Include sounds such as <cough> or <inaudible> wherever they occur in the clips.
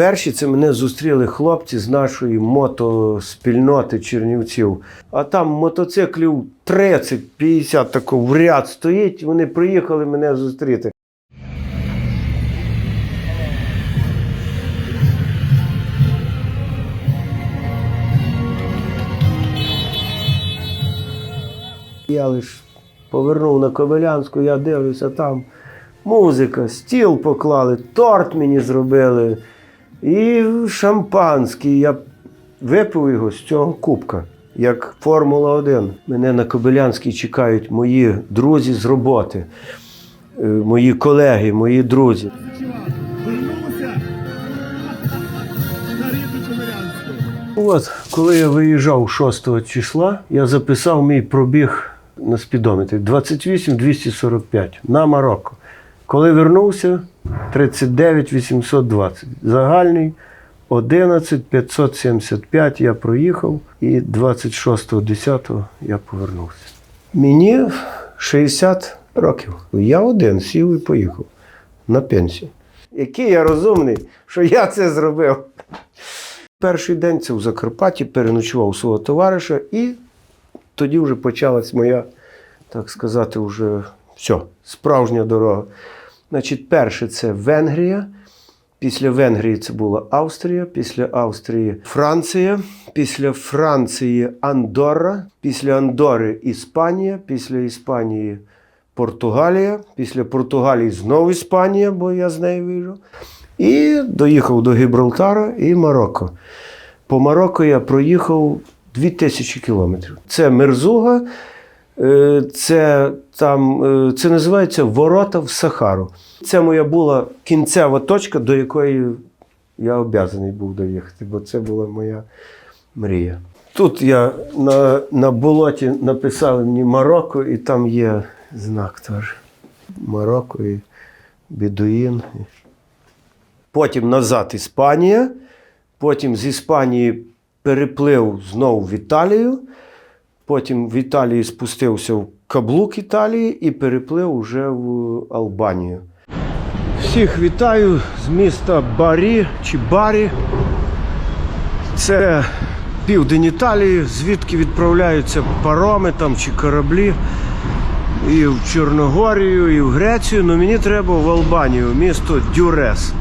Перші це мене зустріли хлопці з нашої мотоспільноти Чернівців. А там мотоциклів 30-50 тако в ряд стоїть. Вони приїхали мене зустріти. Я лиш повернув на Кобилянську, я дивлюся, там музика, стіл поклали, торт мені зробили. І шампанський. Я випив його з цього кубка, як Формула 1. Мене на Кобилянській чекають мої друзі з роботи, е, мої колеги, мої друзі. Комарянську. От, коли я виїжджав 6 числа, я записав мій пробіг на спідометрі 28 245 на Марокко. Коли вернувся 39 820. Загальний 11 575 я проїхав і 26.10 я повернувся. Мені 60 років. Я один сів і поїхав на пенсію. Який я розумний, що я це зробив. Перший день це в Закарпатті переночував свого товариша, і тоді вже почалась моя, так сказати, вже все, справжня дорога. Значить, перше це Венгрія. Після Венгрії це була Австрія, після Австрії Франція, після Франції Андорра, після Андори Іспанія, після Іспанії Португалія, після Португалії знову Іспанія, бо я з нею виїжджав. І доїхав до Гібралтара і Марокко. По Марокко я проїхав 2000 кілометрів. Це Мерзуга, це, там, е, це називається Ворота в Сахару. Це моя була кінцева точка, до якої я обов'язаний був доїхати, бо це була моя мрія. Тут я на, на болоті написали мені Марокко, і там є знак теж. Марокко і Бідуїн. Потім назад Іспанія. Потім з Іспанії переплив знову в Італію. Потім в Італії спустився в каблук Італії і переплив уже в Албанію. Всіх вітаю з міста Барі чи Барі. Це південь Італії, звідки відправляються пароми там чи кораблі. І в Чорногорію, і в Грецію. але мені треба в Албанію, місто Дюрес.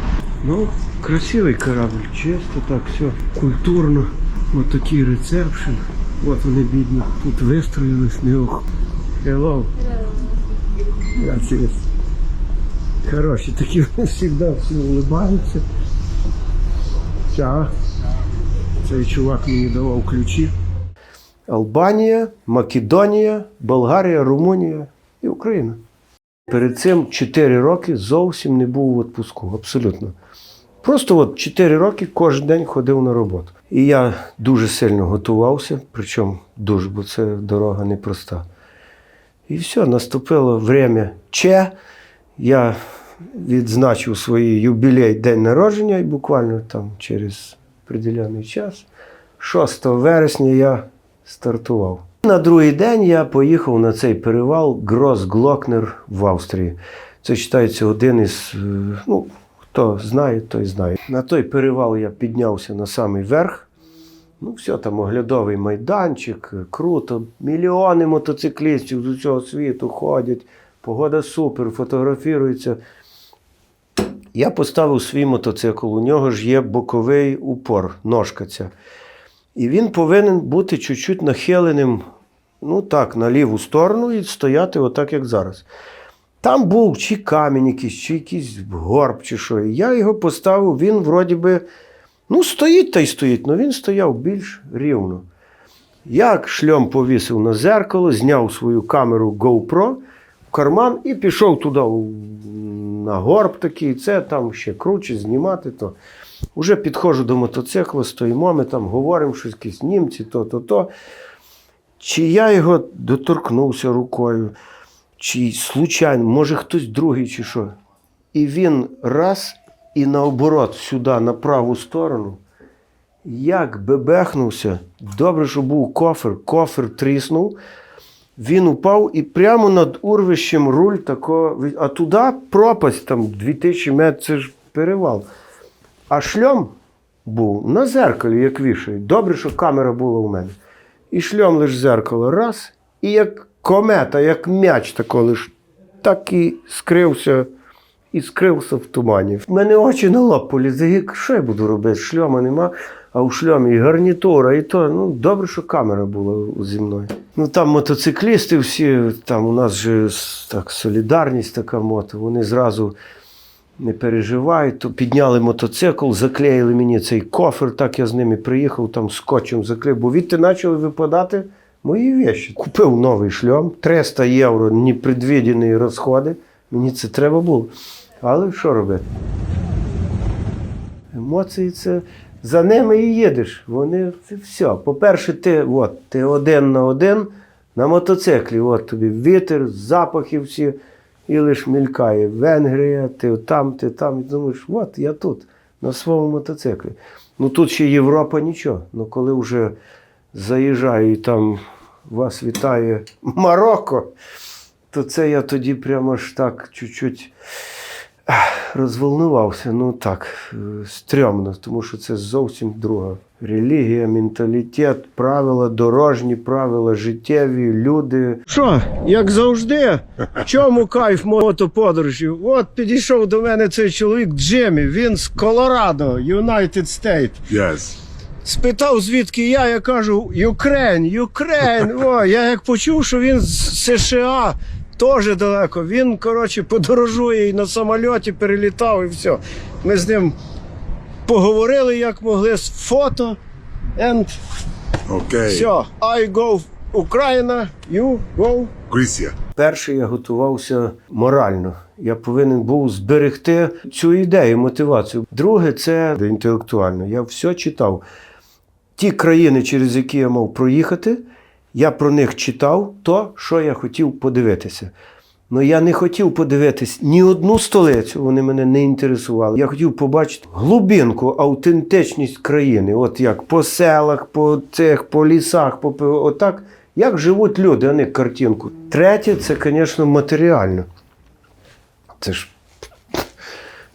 Ну, красивий корабль, чисто так, все культурно. Ось такий рецепшн. От вони бідні. Тут вистроїлись, не. Hello. Gracias. Хороші, такі вони завжди всі улибаються. Чао. Цей чувак мені давав ключі. Албанія, Македонія, Болгарія, Румунія і Україна. Перед цим 4 роки зовсім не був в відпуску. Абсолютно. Просто от 4 роки кожен день ходив на роботу. І я дуже сильно готувався, причому дуже, бо це дорога непроста. І все, наступило время Че. Я відзначив свій юбілей день народження і буквально там через приділений час, 6 вересня, я стартував. На другий день я поїхав на цей перевал Грос-Глокнер в Австрії. Це вважається один із, е, ну, хто знає, той знає. На той перевал я піднявся на самий верх. Ну, все, там оглядовий майданчик, круто. Мільйони мотоциклістів з усього світу ходять. Погода супер, фотографіруються. Я поставив свій мотоцикл. У нього ж є боковий упор, ножка ця. І він повинен бути чуть-чуть нахиленим, ну так, на ліву сторону і стояти отак, як зараз. Там був чи камінь якийсь, чи якийсь горб, чи що. І я його поставив, він вроді би, ну, стоїть та й стоїть, але він стояв більш рівно. Я шльом повісив на зеркало, зняв свою камеру GoPro в карман і пішов туди на горб такий. Це там ще круче знімати. то. Уже підходжу до мотоцикла, стоїмо, ми там говоримо щось, якісь німці, то, то, то. Чи я його доторкнувся рукою, чи случайно, може хтось другий, чи що. І він раз і наоборот, сюди, на праву сторону. Як бебехнувся, добре, що був кофер, кофер тріснув. Він упав і прямо над урвищем руль тако, а туди пропасть, там 2000 метрів, це ж перевал. А шльом був на зеркалі, як вішають. Добре, що камера була у мене. І шльом лиш зеркало раз, і як комета, як м'яч тако лиш так і скрився, і скрився в тумані. В мене очі на лоб полізли. Що я буду робити? Шльома нема, а у шльомі і гарнітура, і то. Ну, добре, що камера була зі мною. Ну там мотоциклісти всі, там у нас же так, солідарність така мото, вони зразу не переживають, то підняли мотоцикл, заклеїли мені цей кофер, так я з ними приїхав, там скотчем заклеїв, бо відти почали випадати мої вещі. Купив новий шльом, 300 євро, непредвідені розходи. Мені це треба було. Але що робити? Емоції це за ними і їдеш. Вони це все. По-перше, ти, от, ти один на один на мотоциклі. От тобі вітер, запахи всі, і лиш мількає. Венгрія, ти там, ти там. І думаєш, от я тут, на своєму мотоциклі. Ну тут ще Європа нічого. Ну коли вже заїжджаю і там вас вітає Марокко, то це я тоді прямо ж так чуть-чуть розволнувався. Ну так, е, стрьомно, тому що це зовсім друга релігія, менталітет, правила дорожні, правила життєві, люди. Що, як завжди, в чому кайф мотоподорожі? От підійшов до мене цей чоловік Джиммі, він з Колорадо, United States. Yes. Спитав, звідки я, я кажу, Юкрейн, Юкрейн. <laughs> О, я як почув, що він з США, теж далеко. Він, коротше, подорожує і на самольоті перелітав і все. Ми з ним поговорили, як могли, з фото. And Okay. все. I go Україна, you go. Грісія. Перше, я готувався морально. Я повинен був зберегти цю ідею, мотивацію. Друге, це інтелектуально. Я все читав. Ті країни, через які я мав проїхати, я про них читав то, що я хотів подивитися. Ну я не хотів подивитись ні одну столицю, вони мене не інтересували. Я хотів побачити глибинку, автентичність країни. От як по селах, по цих, по лісах, по отак, як живуть люди, а не картинку. Третє, це, звісно, матеріально. Це ж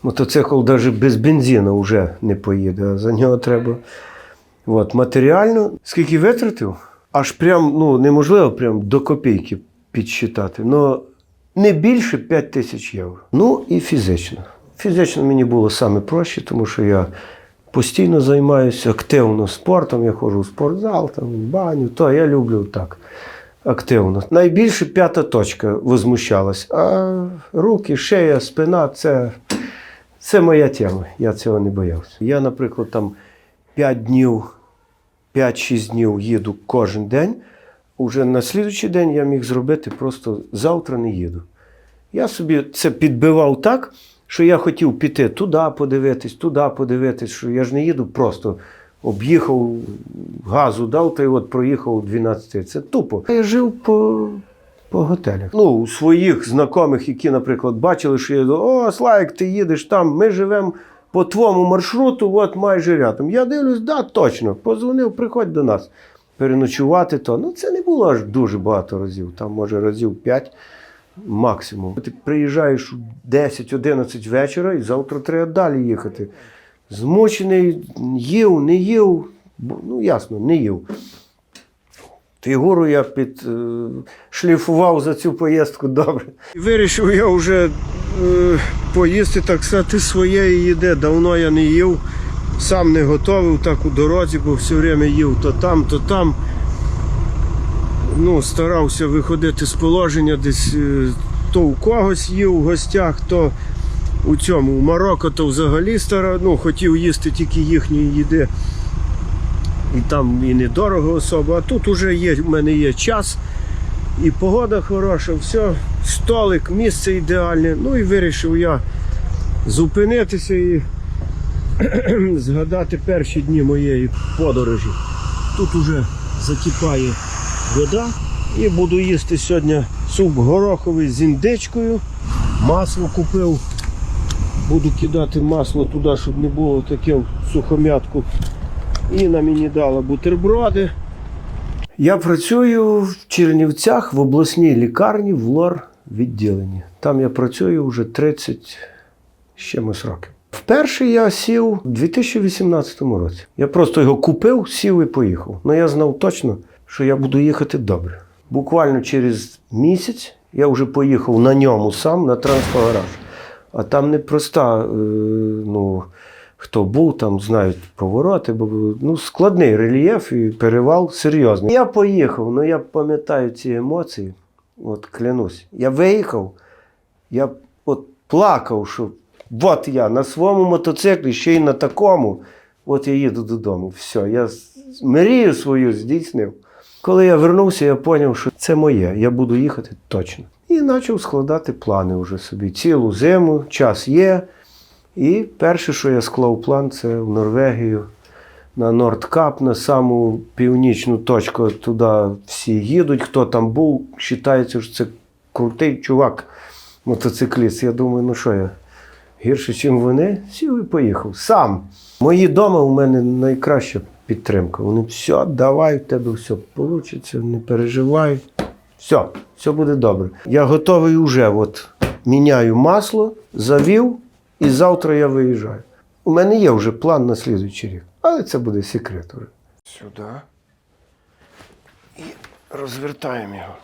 мотоцикл навіть без бензину вже не поїде, а за нього треба. От, матеріально, скільки витратив, аж прям ну, неможливо прям до копійки підсчитати. Ну, не більше 5 тисяч євро. Ну і фізично. Фізично мені було саме проще, тому що я постійно займаюся активно спортом. Я ходжу в спортзал, там, в баню, то я люблю так. Активно. Найбільше п'ята точка возмущалась. А руки, шия, спина це, це моя тема. Я цього не боявся. Я, наприклад, там 5 днів, 5-6 днів їду кожен день. Уже на слідуючий день я міг зробити просто завтра не їду. Я собі це підбивав так, що я хотів піти туди подивитись, туди подивитись, що я ж не їду просто об'їхав, газу дав та й от проїхав 12. Це тупо. Я жив по, по готелях. Ну, у своїх знайомих, які, наприклад, бачили, що я о, Славік, ти їдеш там, ми живемо по твоєму маршруту, от майже рядом. Я дивлюсь, да, точно. Позвонив, приходь до нас. Переночувати то. Ну, це не було аж дуже багато разів. Там, може, разів 5 максимум. Ти приїжджаєш у 10-11 вечора і завтра треба далі їхати. Змучений, їв, не їв. Ну, ясно, не їв. Фігуру я під е, за цю поїздку добре. Вирішив я вже е, поїсти, так сказати, своєї їди. Давно я не їв, сам не готував так у дорозі, бо все время їв то там, то там. Ну, старався виходити з положення, десь е, то у когось їв у гостях, то у цьому у Марокко, то взагалі стара, ну, хотів їсти тільки їхньої їди. І там і недорого особо, а тут уже є, в мене є час, і погода хороша, все, столик, місце ідеальне. Ну і вирішив я зупинитися і <clears throat> згадати перші дні моєї подорожі. Тут уже закипає вода. І буду їсти сьогодні суп гороховий з індичкою. Масло купив. Буду кидати масло туди, щоб не було таке в сухомятку. Інна мені дала бутерброди. Я працюю в Чернівцях в обласній лікарні в лор відділенні. Там я працюю вже 30 з чимось років. Вперше я сів у 2018 році. Я просто його купив, сів і поїхав. Ну я знав точно, що я буду їхати добре. Буквально через місяць я вже поїхав на ньому сам на трансфогараж. А там непроста, е, ну, хто був, там знають повороти, бо ну, складний рельєф і перевал серйозний. Я поїхав, ну я пам'ятаю ці емоції, от клянусь. Я виїхав, я от плакав, що от я на своєму мотоциклі, ще й на такому, от я їду додому. Все, я мрію свою здійснив. Коли я вернувся, я зрозумів, що це моє, я буду їхати точно. І почав складати плани вже собі. Цілу зиму, час є. І перше, що я склав план, це в Норвегію на Нордкап, на саму північну точку. Туди всі їдуть. Хто там був, вважається, що це крутий чувак, мотоцикліст. Я думаю, ну що я гірше, ніж вони, сів і поїхав. Сам. Мої дома у мене найкраща підтримка. Вони все, давай, в тебе все вийде, не переживай. Все, все буде добре. Я готовий вже. От міняю масло, завів, і завтра я виїжджаю. У мене є вже план на слідуючий рік, але це буде секрет. Уже. Сюди. І розвертаємо його.